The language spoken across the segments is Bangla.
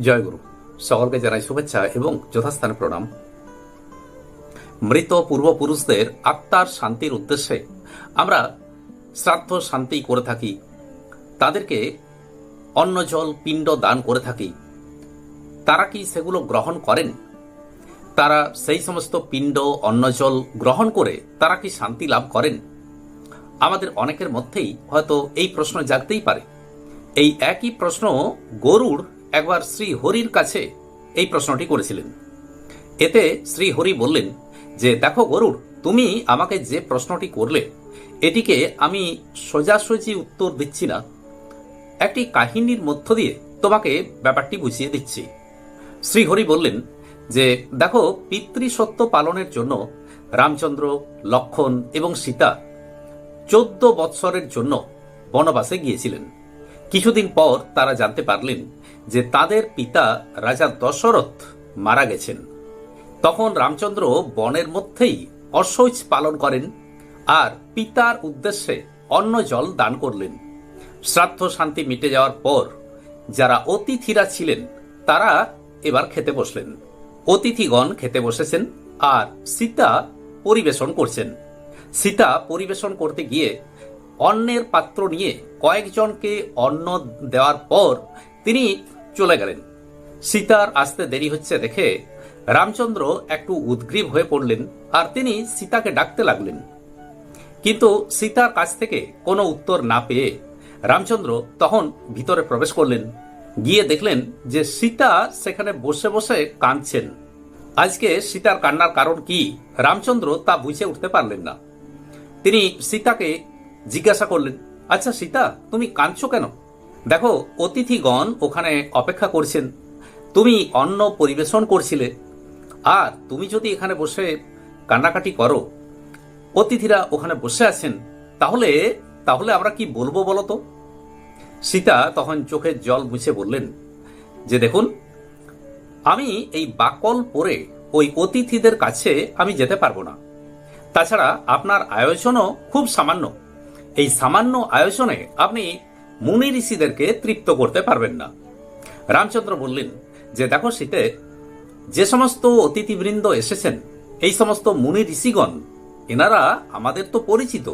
জয় গুরু। সকলকে জানাই শুভেচ্ছা এবং যথাস্থানে প্রণাম। মৃত পূর্বপুরুষদের আত্মার শান্তির উদ্দেশ্যে আমরা শ্রাদ্ধ শান্তি করে থাকি। তাদেরকে অন্ন জল, পিণ্ড দান করে থাকি। তারা কি সেগুলো গ্রহণ করেন? তারা সেই সমস্ত পিণ্ড, অন্ন জল গ্রহণ করে তারা কি শান্তি লাভ করেন? আমাদের অনেকের মধ্যেই হয়তো এই প্রশ্ন জাগতেই পারে। এই একই প্রশ্ন গরুড় একবার শ্রী হরির কাছে এই প্রশ্নটি করেছিলেন। এতে শ্রী হরি বললেন যে, দেখো গরুড় তুমি আমাকে যে প্রশ্নটি করলে, এটিকে আমি সোজাসুজি উত্তর দিচ্ছি না। একটি কাহিনীর মধ্য দিয়ে তোমাকে ব্যাপারটি বুঝিয়ে দিচ্ছি। শ্রীহরি বললেন যে, দেখো পিতৃসত্য পালনের জন্য রামচন্দ্র, লক্ষণ এবং সীতা চোদ্দ বৎসরের জন্য বনবাসে গিয়েছিলেন। কিছুদিন পর তারা জানতে পারলেন যে তাদের পিতা রাজা দশরথ মারা গেছেন। তখন রামচন্দ্র বনের মধ্যেই অশৌচ পালন করেন আর পিতার উদ্দেশ্যে অন্ন জল দান করলেন। শ্রাদ্ধ শান্তি মিটে যাওয়ার পর যারা অতিথিরা ছিলেন, তারা এবার খেতে বসলেন। অতিথিগণ খেতে বসেছেন আর সীতা পরিবেশন করছেন। সীতা পরিবেশন করতে গিয়ে অন্নের পাত্র নিয়ে কয়েকজনকে অন্ন দেওয়ার পর তিনি চলে গেলেন। সীতার আসতে দেরি হচ্ছে দেখে রামচন্দ্র একটু উদ্গ্রীব হয়ে পড়লেন আর তিনি সীতাকে ডাকতে লাগলেন। কিন্তু সীতার কাছ থেকে কোনো উত্তর না পেয়ে রামচন্দ্র তখন ভিতরে প্রবেশ করলেন। গিয়ে দেখলেন যে সীতা সেখানে বসে বসে কাঁদছেন। আজকে সীতার কান্নার কারণ কি রামচন্দ্র তা বুঝে উঠতে পারলেন না। তিনি সীতাকে জিজ্ঞাসা করলেন আচ্ছা সীতা, তুমি কাঁদছো কেন? দেখো, অতিথিগণ ওখানে অপেক্ষা করছেন। তুমি অন্ন পরিবেশন করছিলে। আর তুমি যদি এখানে বসে কান্নাকাটি করো, অতিথিরা ওখানে বসে আছেন, তাহলে তাহলে আমরা কি বলব বলো তো? সীতা তখন চোখের জল মুছে বললেন, যে দেখুন, আমি এই বাকল পরে ওই অতিথিদের কাছে আমি যেতে পারব না। তাছাড়া আপনার আয়োজনও খুব সামান্য। এই সামান্য আয়োজনে আপনি মুনি ঋষিদেরকে তৃপ্ত করতে পারবেন না। রামচন্দ্র বললেন, যে দেখো শীতে যে সমস্ত অতিথিবৃন্দ এসেছেন, এই সমস্ত মুনি ঋষিগণ, এনারা আমাদের তো পরিচিত।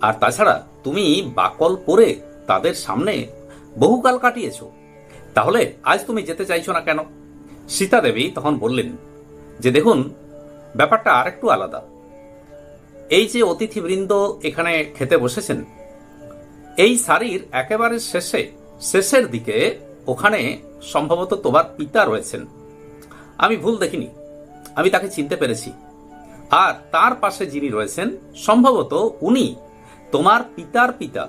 আর তাছাড়া তুমি বাকল পরে তাদের সামনে বহুকাল কাটিয়েছ। তাহলে আজ তুমি যেতে চাইছো না কেন? সীতা দেবী তখন বললেন, যে দেখুন, ব্যাপারটা আরেকটু আলাদা। এই যে অতিথিবৃন্দ এখানে খেতে বসেছেন, এই সারির একেবারে শেষে, শেষের দিকে ওখানে সম্ভবত তোমার পিতা রয়েছেন। আমি ভুল দেখিনি, আমি তাকে চিনতে পেরেছি। আর তার পাশে যিনি রয়েছেন, সম্ভবত উনি তোমার পিতার পিতা,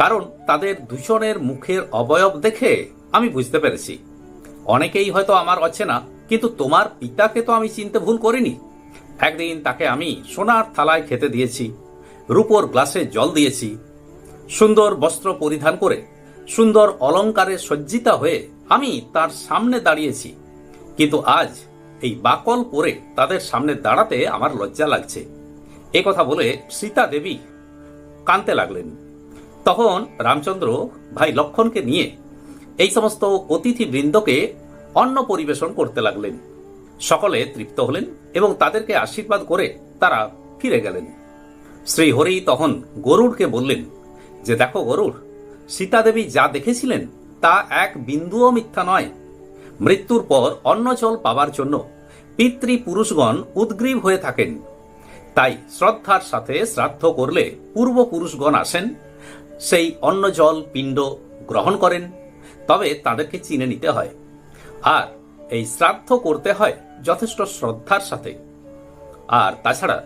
কারণ তাদের দূষণের মুখের অবয়ব দেখে আমি বুঝতে পেরেছি। অনেকেই হয়তো আমার অচেনা, কিন্তু তোমার পিতাকে তো আমি চিনতে ভুল করিনি। একদিন তাকে আমি সোনার থালায় খেতে দিয়েছি, রূপোর গ্লাসে জল দিয়েছি, সুন্দর বস্ত্র পরিধান করে, সুন্দর অলঙ্কারে সজ্জিতা হয়ে আমি তার সামনে দাঁড়িয়েছি। কিন্তু আজ এই বাকল পরে তাদের সামনে দাঁড়াতে আমার লজ্জা লাগছে। এ কথা বলে সীতা দেবী কানতে লাগলেন। তখন রামচন্দ্র ভাই লক্ষণকে নিয়ে এই সমস্ত অতিথি বৃন্দকে অন্ন পরিবেশন করতে লাগলেন। সকলে তৃপ্ত হলেন এবং তাদেরকে আশীর্বাদ করে তারা ফিরে গেলেন। শ্রী হরি তখন গরুড়কে বললেন, যে দেখো গরুড়, সীতাদেবী যা দেখেছিলেন তা এক বিন্দুও মিথ্যা নয়। মৃত্যুর পর অন্ন জল পাবার জন্য পিতৃপুরুষগণ উদ্গ্রীব হয়ে থাকেন। তাই শ্রদ্ধার সাথে শ্রাদ্ধ করলে পূর্বপুরুষগণ আসেন, সেই অন্ন জল পিণ্ড গ্রহণ করেন, তবে তাদেরকে চিনে নিতে হয়। আর এই শ্রাদ্ধ করতে হয় যথেষ্ট শ্রদ্ধার সাথে। আর তাছাড়া,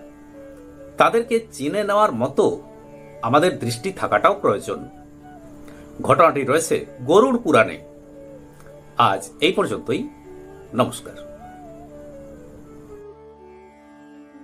তাদেরকে চিনে নেওয়ার মতো আমাদের দৃষ্টি থাকাটাও প্রয়োজন। ঘটনাটি রয়েছে গরুড় পুরাণে। আজ এই পর্যন্তই। নমস্কার।